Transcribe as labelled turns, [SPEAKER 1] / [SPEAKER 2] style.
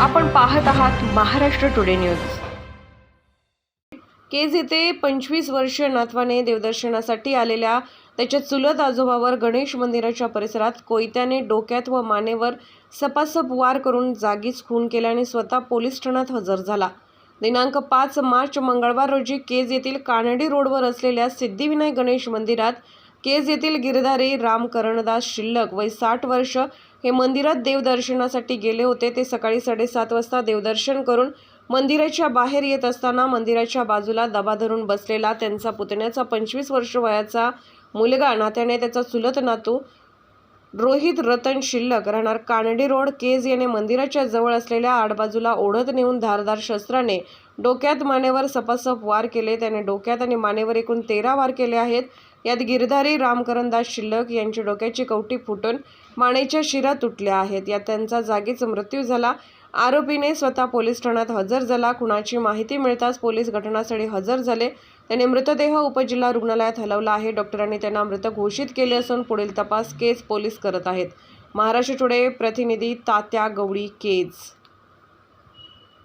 [SPEAKER 1] आपण पाहत आहात महाराष्ट्र टुडे न्यूज केज येथे पंचवीस वर्षीय नातवाने देवदर्शनासाठी आलेल्या त्याच्या चुलत आजोबावर गणेश मंदिराच्या परिसरात कोयत्याने डोक्यात व मानेवर सपासप वार करून जागीच खून केल्याने स्वतः पोलीस ठाण्यात हजर झाला. दिनांक पाच मार्च मंगळवार रोजी केज येथील कानडी रोडवर असलेल्या सिद्धिविनायक गणेश मंदिरात केज येथील गिरधारी राम करणदास शिल्लक वय साठ वर्ष हे मंदिरात देवदर्शनासाठी गेले होते. ते सकाळी साडेसात वाजता देवदर्शन करून मंदिराच्या बाहेर येत असताना मंदिराच्या बाजूला दबा धरून बसलेला त्यांचा पुतण्याचा पंचवीस वर्ष वयाचा मुलगा नात्याने त्याचा चुलत नातू रोहित रतन शिल्लक राहणार कानडी रोड. केज याने मंदिराच्या जवळ असलेल्या आडबाजूला ओढत नेऊन धारदार शस्त्राने डोक्यात मानेवर सपासप वार केले. त्याने डोक्यात आणि मानेवर एकूण तेरा वार केले आहेत. यात गिरधारी रामकरणदास शिल्लक यांची डोक्याची कवटी फुटून मानेच्या शिरा तुटल्या आहेत. यात त्यांचा जागीच मृत्यू झाला. आरोपीने स्वतः पोलीस ठाण्यात हजर झाला. कुणाची माहिती मिळताच पोलीस घटनास्थळी हजर झाले. त्याने मृतदेह उपजिल्हा रुग्णालयात हलवला आहे. डॉक्टरांनी त्यांना मृत घोषित केले असून पुढील तपास केस पोलीस करत आहेत. महाराष्ट्र टुडे प्रतिनिधी तात्या गवळी केज.